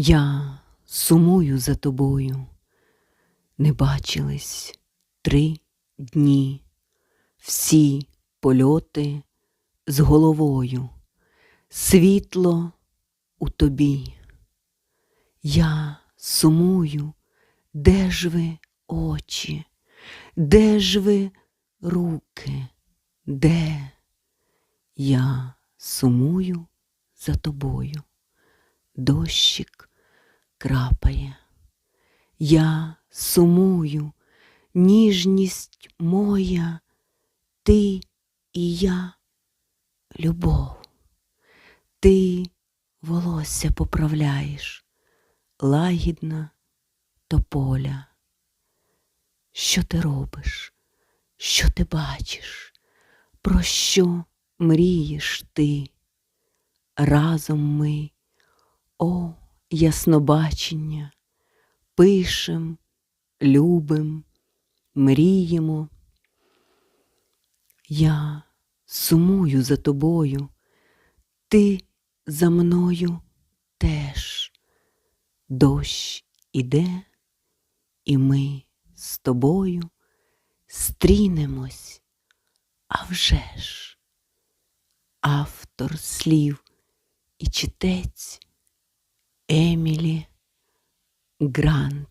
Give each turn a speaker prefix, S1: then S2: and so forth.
S1: Я сумую за тобою, не бачились три дні, всі польоти з головою, світло у тобі. Я сумую, де ж ви очі, де ж ви руки, де? Я сумую за тобою, дощик крапає. Я сумую, ніжність моя, ти і я, любов. Ти волосся поправляєш, лагідна тополя. Що ти робиш? Що ти бачиш? Про що мрієш ти? Разом ми, о, яснобачення, пишем, любим, мріємо. Я сумую за тобою, ти за мною теж. Дощ іде, і ми з тобою стрінемось, а вже ж. Автор слів і читець Емілі Грант.